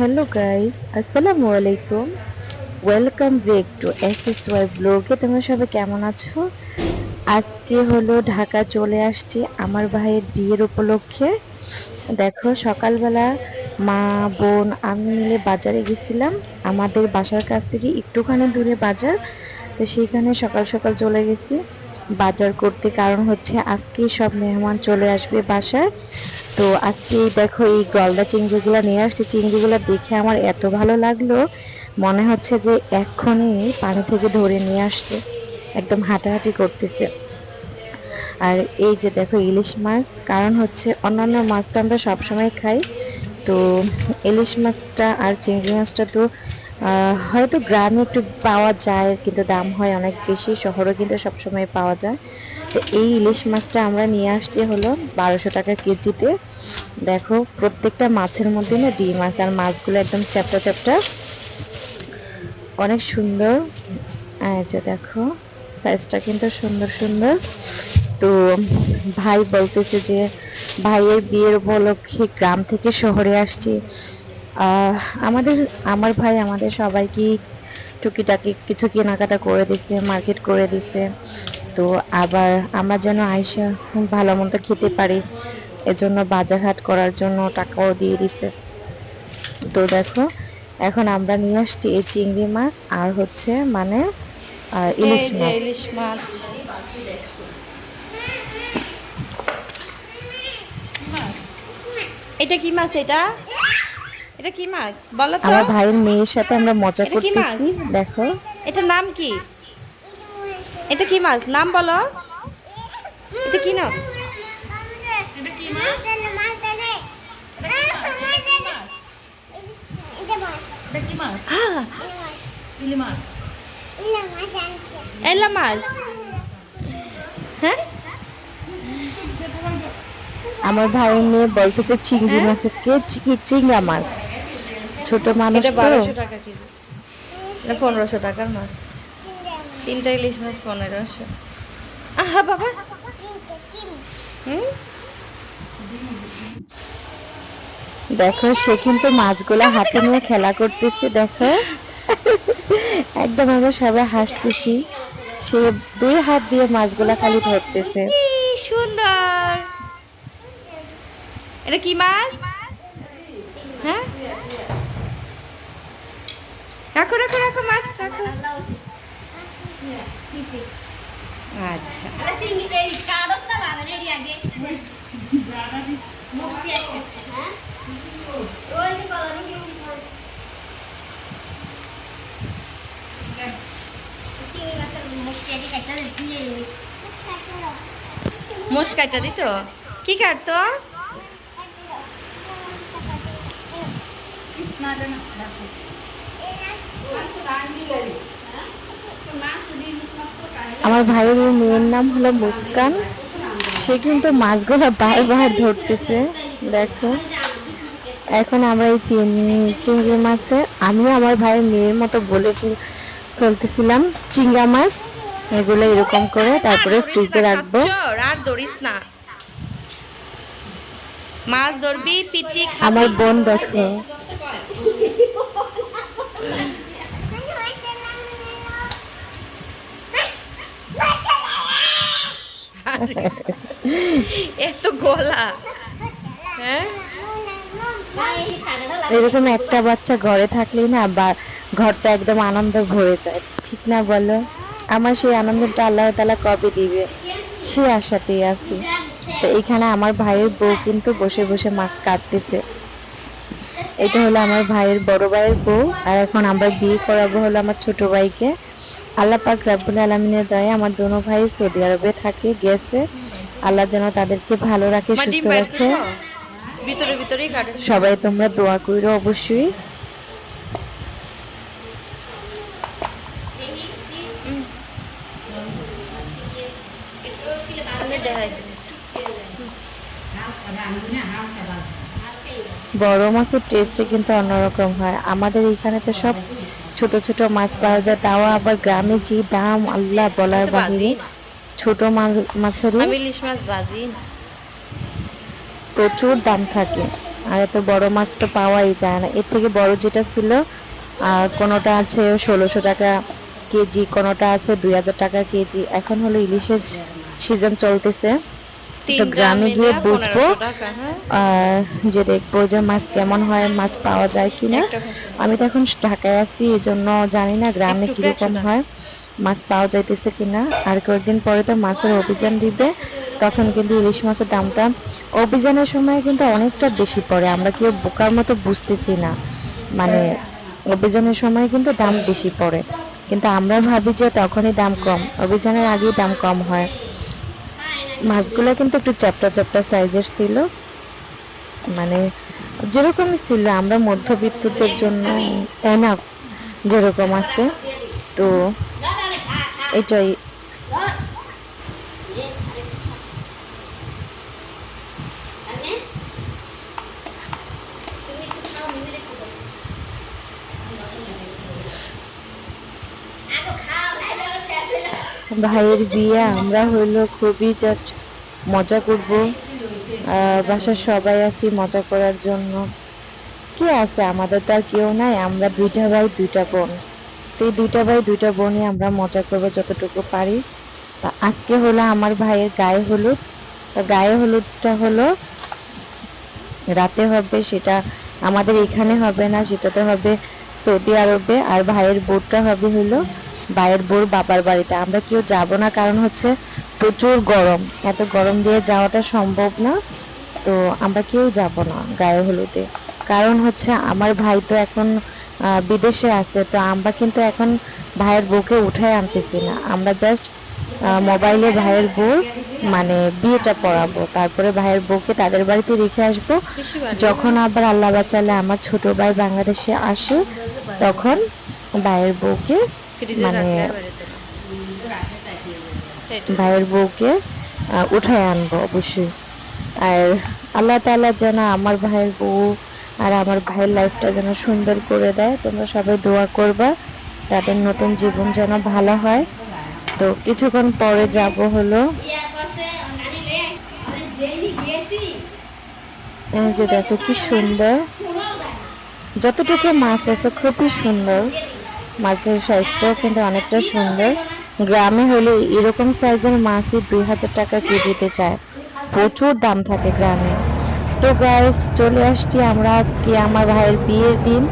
Hello guys আসসালামু আলাইকুম welcome back to S S Y ব্লগে তোমরা সবাই কেমন আছো? আজকে হলো ঢাকা চলে আসছি আমার ভাইয়ের বিয়ের উপলক্ষে। দেখো, সকালবেলা মা, বোন, আমি মিলে বাজারে গেছিলাম। আমাদের বাসার কাছ থেকে একটুখানি দূরে বাজার। তো সেইখানে সকাল সকাল চলে গেছি। বাজার করতে, কারণ হচ্ছে আজকে সব মেহমান চলে আসবে বাসায়। তো আজকে দেখো এই গলদা চিংড়িগুলো নিয়ে আসছে। চিংড়িগুলো দেখে আমার এত ভালো লাগল, মনে হচ্ছে যে এক্ষুনি পানি থেকে ধরে নিয়ে আসছে। একদম হাঁটাহাঁটি করতেছে। আর এই যে দেখো ইলিশ মাছ, কারণ হচ্ছে অন্যান্য মাছ তো আমরা সবসময় খাই। তো ইলিশ মাছটা আর চিংড়ি মাছটা তো হয়তো গ্রামে একটু পাওয়া যায়, কিন্তু দাম হয় অনেক বেশি শহরে কিন্তু সবসময় পাওয়া যায়। তো এই ইলিশ মাছটা আমরা নিয়ে আসছি হলো বারোশো টাকা কেজিতে। দেখো, প্রত্যেকটা মাছের মধ্যে না ডিম আছে, আর মাছগুলো একদম চ্যাপটা চ্যাপটা। অনেক সুন্দর। যে দেখো সাইজটা কিন্তু সুন্দর সুন্দর। তো ভাই বলতেছে যে, ভাইয়ের বিয়ের উপলক্ষে গ্রাম থেকে শহরে আসছি। আমাদের আমার ভাই আমাদের সবাইকে টুকিটাকি কিছু কেনাকাটা করে দিছে মার্কেট করে দিছে। তো আবার আমরা যেন আয়সা ভালো মতো খেতে পারি এজন্য বাজার হাট করার জন্য টাকাও দিয়ে দিছে। তো দেখো এখন আমরা নিয়ে আসছি এই চিংড়ি মাছ আর হচ্ছে মানে আহ, ইলিশ মাছ। ইলিশ মাছ। এটা কি মাছ এটা? এটা কি মাছ? বলো তো। আমার ভাইয়ের মেয়ের সাথে আমরা মজা কি মাছ? করতেছি দেখো। এটার নাম কি? এটা কি মাছ? নাম বলো। এটা কি নাম? এটা কি মাছ? আহ, ইলি মাছ? এলা মাছ। হ্যাঁ? আমার ভাইয়ের মেয়ে বলতেছে চিংড়ি হ্যাঁ? মাছের কে? চি- চিংড়া মাছ। ছোট মানুষ এটা তো টাকা কেজি। এটা পনেরোশো টাকার মাছ। তিনটা ইলিশ মাছ পনেরোশো। আহা বাবা। দেখো সে কিন্তু মাছগুলা হাতে নিয়ে খেলা করতেছে দেখো। একদম আমরা সবাই হাসতেছি। সে দুই হাত দিয়ে মাছগুলা খালি ধরতেছে। সুন্দর। এটা কি মাছ? রাখো রাখো রাখো মাছ রাখো। আচ্ছা। মোষ কাটা দিত? কি কাটতো? আমার ভাইয়ের এই মেয়ের নাম হলো মুস্কান। সে কিন্তু মাছগুলা বারবার ধরতেছে দেখো। এখন আমরা এই চিংড়ি চিংড়ি মাছে আমি আমার ভাইয়ের মেয়ের মতো বলে ফেল- ফেলতেছিলাম চিংড়া মাছ এগুলো এরকম করে তারপরে ফ্রিজে রাখব। আর ধরিস না মাছ ধরবি পিটি আমার বোন দেখো। এত গলা। হ্যাঁ? এরকম একটা বাচ্চা ঘরে থাকলেই না বা ঘরটা একদম আনন্দ ভরে যায়। ঠিক না বলো? আমার সেই আনন্দটা আল্লাহ তালা কবে দিবে? সে আশাতেই আছি। তো এখানে আমার ভাইয়ের বউ কিন্তু বসে বসে মাছ কাটতেছে। এটা হলো আমার ভাইয়ের বড় ভাইয়ের বউ। আর এখন আমরা বিয়ে করাবো হলো আমার ছোট ভাইকে। আল্লাহ পাক রাব্বুল আলমিনের দয়ে আমার দোনো ভাই সৌদি আরবে থাকে গেছে। আল্লাহ যেন তাদেরকে ভালো রাখে সুস্থ রাখে। ভিতরে ভিতরেই কাটে। সবাই তোমরা দোয়া করো অবশ্যই। বড় মাছের টেস্টে কিন্তু অন্যরকম হয়। আমাদের এখানে তো সব ছোট ছোট মাছ পাওয়া যায় তাও আবার গ্রামে যে দাম আল্লাহ বলার বাহিরে। ছোট মা- মাছেরই আমি ইলিশ মাছ ভাজি না প্রচুর দাম থাকে। আর এত বড় মাছ তো পাওয়াই যায় না। এর থেকে বড় যেটা ছিল আর কোনোটা আছে ষোলোশো টাকা কেজি কোনোটা আছে দুই হাজার টাকা কেজি। এখন হলো ইলিশের সিজন চলতেছে। তিনটা গ্রামে গিয়ে বুঝব। 1500 টাকা, হ্যাঁ? আর যে দেখব যে মাছ কেমন হয় মাছ পাওয়া যায় কিনা। আমি তো এখন ঢাকায় আছি এই জন্য জানি না গ্রামে কীরকম হয় মাছ পাওয়া যাইতেছে কিনা। আর কয়েকদিন পরে তো মাছের অভিযান দিবে তখন কিন্তু ইলিশ মাছের দামটা অভিযানের সময় কিন্তু অনেকটা বেশি পড়ে। আমরা কেউ বোকার মতো বুঝতেছি না। মানে অভিযানের সময় কিন্তু দাম বেশি পড়ে। কিন্তু আমরা ভাবি যে তখনই দাম কম অভিযানের আগেই দাম কম হয়। মাছগুলো কিন্তু একটু চ্যাপটা চ্যাপটা সাইজের ছিল। মানে যেরকমই ছিল, আমরা মধ্যবিত্তদের জন্য এনাফ যেরকম আছে। তো এটাই ভাইয়ের বিয়ে, আমরা হইল খুবই জাস্ট মজা করব। বাসার সবাই আছি মজা করার জন্য। কে আছে? আমাদের তো আর কেউ নাই, আমরা দুইটা ভাই, দুইটা বোন। তো এই দুইটা ভাই, দুইটা বোনই আমরা মজা করব যতটুকু পারি। তা আজকে হলো আমার ভাইয়ের গায়ে হলুদ। তো গায়ে হলুদটা হলো রাতে হবে, সেটা আমাদের এখানে হবে না, সেটাতে হবে সৌদি আরবে। আর ভাইয়ের বোরটা হবে হলো ভাইয়ের বোর বাবার বাড়িতে। আমরা কেউ যাব না? কারণ হচ্ছে প্রচুর গরম। এত গরম দিয়ে যাওয়াটা সম্ভব না। তো আমরা কেউ যাব না গায়ে হলুদে। কারণ হচ্ছে আমার ভাই তো এখন বিদেশে আছে। তো আমরা কিন্তু এখন ভাইয়ের বউকে উঠায় আনতেছি না। আমরা জাস্ট মোবাইলে ভাইয়ের বউ মানে বিয়েটা পড়াবো। তারপরে ভাইয়ের বউকে তাদের বাড়িতে রেখে আসব। যখন আবার আল্লাহ বাঁচালে আমার ছোট ভাই বাংলাদেশে আসে, তখন ভাইয়ের বউকে মানে। ভাইয়ের বউকে উঠায় আনব অবশ্যই। আর আল্লাহ তাআলা যেন আমার ভাইয়ের বউ আর আমার ভাইয়ের লাইফটা যেন সুন্দর করে দেয়। তোমরা সবাই দোয়া করবা তাদের নতুন জীবন যেন ভালো হয়। তো কিছুক্ষণ পরে যাব হলো। যে দেখো কি সুন্দর। যতটুকু মাছ আছে খুবই সুন্দর। মাছের সাইজটাও কিন্তু অনেকটা সুন্দর। গ্রামে হলে এরকম সাইজের মাছই দুই হাজার টাকা কেজিতে চায়। প্রচুর দাম থাকে গ্রামে। তো গাইস চলে আসছি আমরা আজকে আমার ভাইয়ের বিয়ের দিন।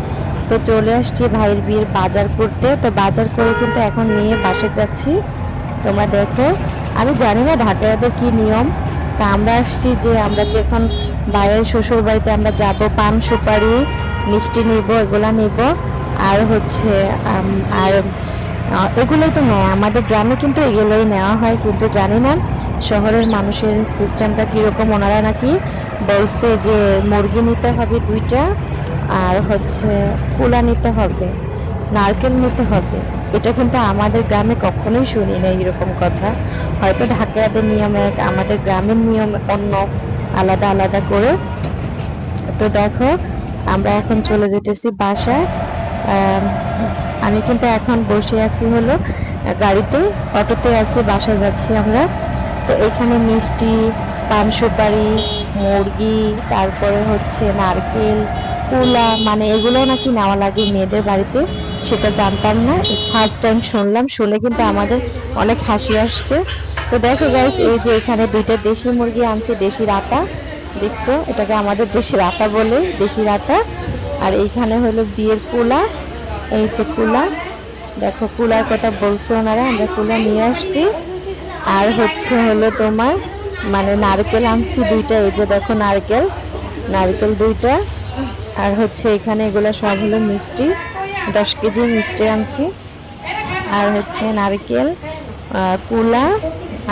তো চলে আসছি ভাইয়ের বিয়ের বাজার করতে। তো বাজার করে কিন্তু এখন নিয়ে বাসে যাচ্ছি। তোমরা দেখো, আমি জানি না ঢাকাতে কি নিয়ম। তা আমরা আসছি যে আমরা যখন ভাইয়ের শ্বশুর বাড়িতে আমরা যাব, পান সুপারি, মিষ্টি নিব, এগুলা নিব। আর হচ্ছে আর এগুলোই তো নেয় আমাদের গ্রামে কিন্তু এগুলোই নেওয়া হয়, কিন্তু জানি না শহরের মানুষের সিস্টেমটা কীরকম। ওনারা নাকি বলছে যে মুরগি নিতে হবে দুইটা, আর হচ্ছে কুলা নিতে হবে, নারকেল নিতে হবে। এটা কিন্তু আমাদের গ্রামে কখনোই শুনি না এরকম কথা। হয়তো ঢাকাদের নিয়ম এক, আমাদের গ্রামের নিয়ম অন্য, আলাদা আলাদা করে। তো দেখো, আমরা এখন চলে যেতেছি বাসায়। আম, কিন্তু এখন বসে আছি হলো গাড়িতে অটোতে আছি বাসায় যাচ্ছি আমরা। তো এখানে মিষ্টি পান সুপারি মুরগি তারপরে হচ্ছে নারকেল কুলা মানে এগুলো নাকি নেওয়া লাগে মেয়েদের বাড়িতে সেটা জানতাম না। ফার্স্ট টাইম শুনলাম শুনে কিন্তু আমাদের অনেক হাসি আসছে। তো দেখো গাইস এই যে এখানে দুইটা দেশি মুরগি আনছে দেশি রাতা। দেখছ? এটাকে আমাদের দেশি রাতা বলে দেশি রাতা। আর এইখানে হলো বিয়ের কুলা এই যে কুলা দেখো কুলার কথা বলছে ওনারা, আমরা কুলা নিয়ে আসছি। আর হচ্ছে হলো তোমার মানে নারকেল আনছি দুইটা, এই যে দেখো নারকেল নারকেল দুইটা। আর হচ্ছে এখানে এগুলো সব হলো মিষ্টি, দশ কেজি মিষ্টি আনছি। আর হচ্ছে নারকেল কুলা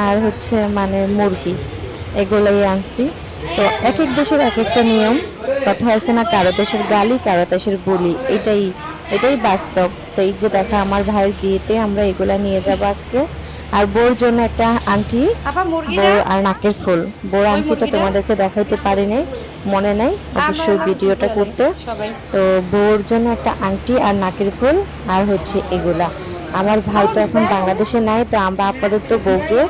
আর হচ্ছে মানে মুরগি, এগুলোই আনছি। তো এক এক দেশের এক একটা নিয়ম। কথা আছে না কারও দেশের গালি কারও দেশের বলি। এটাই এটাই বাস্তব। তো এই যে দেখা আমার ভাইয়ের বিয়েতে আমরা এগুলা নিয়ে যাব আজকে। আর বোর জন্য একটা আংটি বোর আর নাকের ফুল। বোর আংটিটা মুরগিটা? তোমাদেরকে দেখাইতে পারি নাই মনে নাই অবশ্যই ভিডিওটা করতে। তো বউর জন্য একটা আংটি আর নাকের ফুল আর হচ্ছে এগুলা। আমার ভাই তো এখন বাংলাদেশে নাই তো আমরা আপাতত বউকে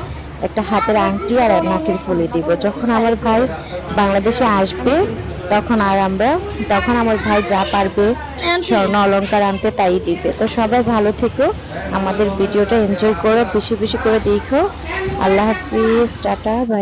একটা হাতের আংটি আর নাকের ফুলে দিব। যখন আমার ভাই বাংলাদেশে আসবে তখন আর আমরা তখন আমার ভাই যা পারবে স্বর্ণ অলঙ্কার আনতে তাই দিবে। তো সবাই ভালো থেকো আমাদের ভিডিওটা এনজয় করো বেশি বেশি করে দেখো। আল্লাহ হাফিজ টাটা বাই